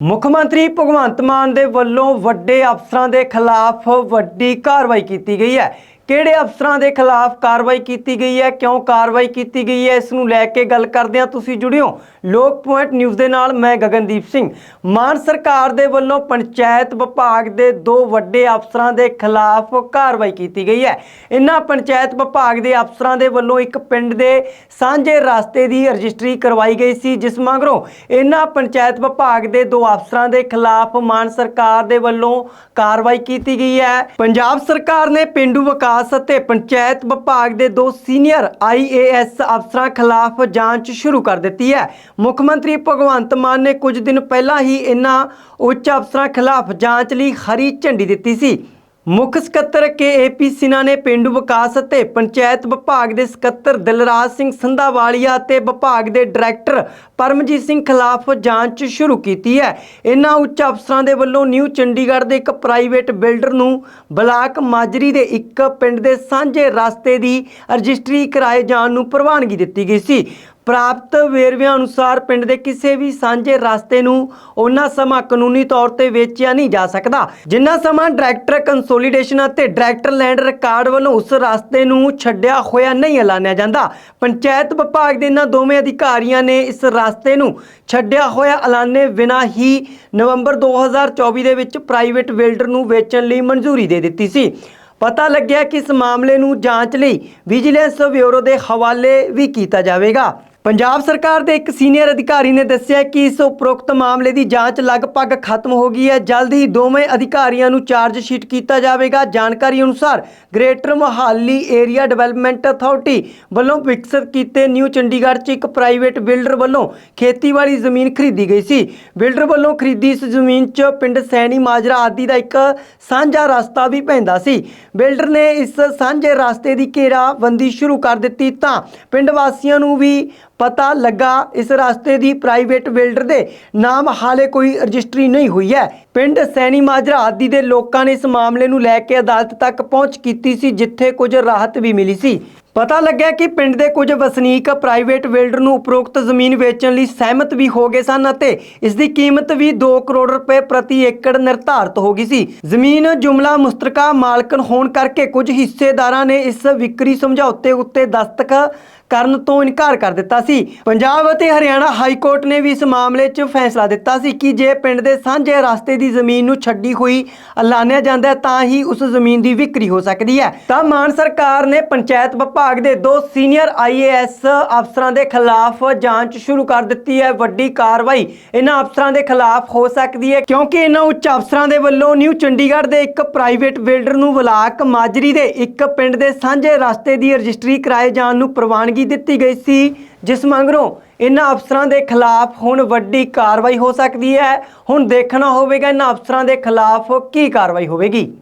ਮੁੱਖ ਮੰਤਰੀ ਭਗਵੰਤ ਮਾਨ ਦੇ ਵੱਲੋਂ ਵੱਡੇ ਅਫਸਰਾਂ ਦੇ ਖਿਲਾਫ ਵੱਡੀ ਕਾਰਵਾਈ ਕੀਤੀ ਗਈ ਹੈ। ਕਿਹੜੇ ਅਫਸਰਾਂ ਦੇ ਖਿਲਾਫ ਕਾਰਵਾਈ ਕੀਤੀ ਗਈ ਹੈ, ਕਿਉਂ ਕਾਰਵਾਈ ਕੀਤੀ ਗਈ ਹੈ, ਇਸ ਨੂੰ ਲੈ ਕੇ ਗੱਲ ਕਰਦੇ ਹਾਂ। ਤੁਸੀਂ ਜੁੜਿਓ ਲੋਕ ਪੁਆਇੰਟ ਨਿਊਜ਼ ਦੇ ਨਾਲ, ਮੈਂ ਗਗਨਦੀਪ ਸਿੰਘ। ਮਾਨ ਸਰਕਾਰ ਦੇ ਵੱਲੋਂ ਪੰਚਾਇਤ ਵਿਭਾਗ ਦੇ ਦੋ ਵੱਡੇ ਅਫਸਰਾਂ ਦੇ ਖਿਲਾਫ ਕਾਰਵਾਈ ਕੀਤੀ ਗਈ ਹੈ। ਇਨ੍ਹਾਂ ਪੰਚਾਇਤ ਵਿਭਾਗ ਦੇ ਅਫਸਰਾਂ ਦੇ ਵੱਲੋਂ ਇੱਕ ਪਿੰਡ ਦੇ ਸਾਂਝੇ ਰਸਤੇ ਦੀ ਰਜਿਸਟਰੀ ਕਰਵਾਈ ਗਈ ਸੀ, ਜਿਸ ਮਗਰੋਂ ਇਨ੍ਹਾਂ ਪੰਚਾਇਤ ਵਿਭਾਗ ਦੇ ਦੋ ਅਫਸਰਾਂ ਦੇ ਖਿਲਾਫ ਮਾਨ ਸਰਕਾਰ ਦੇ ਵੱਲੋਂ ਕਾਰਵਾਈ ਕੀਤੀ ਗਈ ਹੈ। ਪੰਜਾਬ ਸਰਕਾਰ ਨੇ ਪਿੰਡੂ ਵਿਕਾਸ ਅਤੇ ਪੰਚਾਇਤ ਵਿਭਾਗ ਦੇ ਦੋ ਸੀਨੀਅਰ ਆਈਏਐਸ ਅਫਸਰਾਂ ਖਿਲਾਫ ਜਾਂਚ ਸ਼ੁਰੂ ਕਰ ਦਿੱਤੀ ਹੈ। ਮੁੱਖ ਮੰਤਰੀ ਭਗਵੰਤ ਮਾਨ ਨੇ ਕੁਝ ਦਿਨ ਪਹਿਲਾਂ ਹੀ ਇਨ੍ਹਾਂ ਉੱਚ ਅਫਸਰਾਂ ਖਿਲਾਫ ਜਾਂਚ ਲਈ ਹਰੀ ਝੰਡੀ ਦਿੱਤੀ ਸੀ। ਮੁੱਖ ਸਕੱਤਰ ਕੇ ਕੇਏਪੀ ਸਿਨਾ ਨੇ ਪਿੰਡੂ ਵਿਕਾਸ ਅਤੇ ਪੰਚਾਇਤ ਵਿਭਾਗ ਦੇ ਸਕੱਤਰ ਦਿਲਰਾਜ ਸਿੰਘ ਸੰਧਾਵਾਲੀਆ ਅਤੇ ਵਿਭਾਗ ਦੇ ਡਾਇਰੈਕਟਰ ਪਰਮਜੀਤ ਸਿੰਘ ਖਿਲਾਫ ਜਾਂਚ ਸ਼ੁਰੂ ਕੀਤੀ ਹੈ। ਇਹਨਾਂ ਉੱਚ ਅਫਸਰਾਂ ਦੇ ਵੱਲੋਂ ਨਿਊ ਚੰਡੀਗੜ੍ਹ ਦੇ ਇੱਕ ਪ੍ਰਾਈਵੇਟ ਬਿਲਡਰ ਨੂੰ ਬਲਾਕ ਮਾਜਰੀ ਦੇ ਇੱਕ ਪਿੰਡ ਦੇ ਸਾਂਝੇ ਰਸਤੇ ਦੀ ਰਜਿਸਟਰੀ ਕਰਾਏ ਜਾਣ ਨੂੰ ਪ੍ਰਵਾਨਗੀ ਦਿੱਤੀ ਗਈ ਸੀ। ਪ੍ਰਾਪਤ ਵੇਰਵਿਆਂ ਅਨੁਸਾਰ ਪਿੰਡ ਦੇ ਕਿਸੇ ਵੀ ਸਾਂਝੇ ਰਸਤੇ ਨੂੰ ਉਹਨਾਂ ਸਮਾਂ ਕਾਨੂੰਨੀ ਤੌਰ ਤੇ ਵੇਚਿਆ ਨਹੀਂ ਜਾ ਸਕਦਾ। ਜਿੰਨਾ ਸਮਾਂ ਡਾਇਰੈਕਟਰ ਕੰਸੋਲੀਡੇਸ਼ਨ ਅਤੇ ਡਾਇਰੈਕਟਰ ਲੈਂਡ ਰਿਕਾਰਡ ਵੱਲੋਂ ਉਸ ਰਸਤੇ ਨੂੰ ਛੱਡਿਆ ਹੋਇਆ ਨਹੀਂ ਐਲਾਨਿਆ ਜਾਂਦਾ। ਪੰਚਾਇਤ ਵਿਭਾਗ ਦੇ ਇਹਨਾਂ ਦੋਵੇਂ ਅਧਿਕਾਰੀਆਂ ਨੇ ਇਸ ਰਸਤੇ ਨੂੰ ਛੱਡਿਆ ਹੋਇਆ ਐਲਾਨੇ ਬਿਨਾਂ ਹੀ ਨਵੰਬਰ 2024 ਦੇ ਵਿੱਚ ਪ੍ਰਾਈਵੇਟ ਬਿਲਡਰ ਨੂੰ ਵੇਚਣ ਲਈ ਮਨਜ਼ੂਰੀ ਦੇ ਦਿੱਤੀ ਸੀ। ਪਤਾ ਲੱਗਿਆ ਕਿ ਇਸ ਮਾਮਲੇ ਨੂੰ ਜਾਂਚ ਲਈ ਵਿਜੀਲੈਂਸ ਬਿਊਰੋ ਦੇ ਹਵਾਲੇ ਵੀ ਕੀਤਾ ਜਾਵੇਗਾ। ਪੰਜਾਬ ਸਰਕਾਰ ਦੇ ਇੱਕ ਸੀਨੀਅਰ ਅਧਿਕਾਰੀ ਨੇ ਦੱਸਿਆ ਕਿ ਇਸ ਉਪਰੋਕਤ ਮਾਮਲੇ ਦੀ ਜਾਂਚ ਲਗਭਗ ਖਤਮ ਹੋ ਗਈ ਹੈ। ਜਲਦ ਹੀ ਦੋਵੇਂ ਅਧਿਕਾਰੀਆਂ ਨੂੰ ਚਾਰਜ ਸ਼ੀਟ ਕੀਤਾ ਜਾਵੇਗਾ। ਜਾਣਕਾਰੀ ਅਨੁਸਾਰ greater Mohali area development authority ਵੱਲੋਂ ਵਿਕਸਿਤ ਕੀਤੇ ਨਿਊ ਚੰਡੀਗੜ੍ਹ 'ਚ ਇੱਕ ਪ੍ਰਾਈਵੇਟ ਬਿਲਡਰ ਵੱਲੋਂ ਖੇਤੀਬਾੜੀ ਜ਼ਮੀਨ ਖਰੀਦੀ ਗਈ ਸੀ। ਬਿਲਡਰ ਵੱਲੋਂ ਖਰੀਦੀ ਇਸ ਜ਼ਮੀਨ 'ਚ ਪਿੰਡ ਸੈਣੀ ਮਾਜਰਾ ਆਦਿ ਦਾ ਇੱਕ ਸਾਂਝਾ ਰਸਤਾ ਵੀ ਪੈਂਦਾ ਸੀ। ਬਿਲਡਰ ਨੇ ਇਸ ਸਾਂਝੇ ਰਸਤੇ ਦੀ ਘੇਰਾਬੰਦੀ ਸ਼ੁਰੂ ਕਰ ਦਿੱਤੀ ਤਾਂ ਪਿੰਡ ਵਾਸੀਆਂ ਨੂੰ ਵੀ ਪਤਾ ਲੱਗਾ ਇਸ ਰਸਤੇ ਦੀ ਪ੍ਰਾਈਵੇਟ ਬਿਲਡਰ ਦੇ ਨਾਮ ਹਾਲੇ ਕੋਈ ਰਜਿਸਟਰੀ ਨਹੀਂ ਹੋਈ ਹੈ। ਪਿੰਡ ਸੈਣੀ ਮਾਜਰਾ ਆਦਿ ਦੇ ਲੋਕਾਂ ਨੇ ਇਸ ਮਾਮਲੇ ਨੂੰ ਲੈ ਕੇ ਅਦਾਲਤ ਤੱਕ ਪਹੁੰਚ ਕੀਤੀ ਸੀ, ਜਿੱਥੇ ਕੁਝ ਰਾਹਤ ਵੀ ਮਿਲੀ ਸੀ। ਪਤਾ ਲੱਗਿਆ ਕਿ ਪਿੰਡ ਦੇ ਕੁਝ ਵਸਨੀਕ ਪ੍ਰਾਈਵੇਟ ਬਿਲਡਰ ਨੂੰ ਉਪਰੋਕਤ ਜ਼ਮੀਨ ਵੇਚਣ ਲਈ ਸਹਿਮਤ ਵੀ ਹੋ ਗਏ ਸਨ ਅਤੇ ਇਸ ਦੀ ਕੀਮਤ ਵੀ 2 ਕਰੋੜ ਰੁਪਏ ਪ੍ਰਤੀ ਏਕੜ ਨਿਰਧਾਰਤ ਹੋ ਗਈ ਸੀ। ਜ਼ਮੀਨ ਜੁਮਲਾ ਮੁਸ਼ਤਰਕਾ ਮਾਲਕਨ ਹੋਣ ਕਰਕੇ ਕੁਝ ਹਿੱਸੇਦਾਰਾਂ ਨੇ ਇਸ ਵਿਕਰੀ ਸਮਝੌਤੇ ਉੱਤੇ ਦਸਤਖਤ ਕਰਨ ਤੋਂ ਇਨਕਾਰ ਕਰ ਦਿੱਤਾ ਸੀ। ਪੰਜਾਬ ਅਤੇ ਹਰਿਆਣਾ ਹਾਈ ਕੋਰਟ ਨੇ ਵੀ ਇਸ ਮਾਮਲੇ 'ਚ ਫੈਸਲਾ ਦਿੱਤਾ ਸੀ ਕਿ ਜੇ ਪਿੰਡ ਦੇ ਸਾਂਝੇ ਰਸਤੇ ਦੀ ਜ਼ਮੀਨ ਨੂੰ ਛੱਡੀ ਹੋਈ ਐਲਾਨਿਆ ਜਾਂਦਾ ਤਾਂ ਹੀ ਉਸ ਜ਼ਮੀਨ ਦੀ ਵਿਕਰੀ ਹੋ ਸਕਦੀ ਹੈ। ਤਾਂ ਮਾਨ ਸਰਕਾਰ ਨੇ ਪੰਚਾਇਤ ਵਿਭਾਗ ਦੇ ਦੋ ਸੀਨੀਅਰ ਆਈਏਐਸ ਅਫਸਰਾਂ ਦੇ ਖਿਲਾਫ ਜਾਂਚ ਸ਼ੁਰੂ ਕਰ ਦਿੱਤੀ ਹੈ। ਵੱਡੀ ਕਾਰਵਾਈ ਇਹਨਾਂ ਅਫਸਰਾਂ ਦੇ ਖਿਲਾਫ ਹੋ ਸਕਦੀ ਹੈ ਕਿਉਂਕਿ ਇਹਨਾਂ ਉੱਚ ਅਫਸਰਾਂ ਦੇ ਵੱਲੋਂ ਨਿਊ ਚੰਡੀਗੜ੍ਹ ਦੇ ਇੱਕ ਪ੍ਰਾਈਵੇਟ ਬਿਲਡਰ ਨੂੰ ਬਲਾਕ ਮਾਜਰੀ ਦੇ ਇੱਕ ਪਿੰਡ ਦੇ ਸਾਂਝੇ ਰਸਤੇ ਦੀ ਰਜਿਸਟਰੀ ਕਰਾਏ ਜਾਣ ਨੂੰ ਪ੍ਰਵਾਨਗੀ ਦਿੱਤੀ ਗਈ ਸੀ, ਜਿਸ ਮਗਰੋਂ ਇਹਨਾਂ ਅਫਸਰਾਂ ਦੇ ਖਿਲਾਫ ਹੁਣ ਵੱਡੀ ਕਾਰਵਾਈ ਹੋ ਸਕਦੀ ਹੈ। ਹੁਣ ਦੇਖਣਾ ਹੋਵੇਗਾ ਇਹਨਾਂ ਅਫਸਰਾਂ ਦੇ ਖਿਲਾਫ ਕੀ ਕਾਰਵਾਈ ਹੋਵੇਗੀ।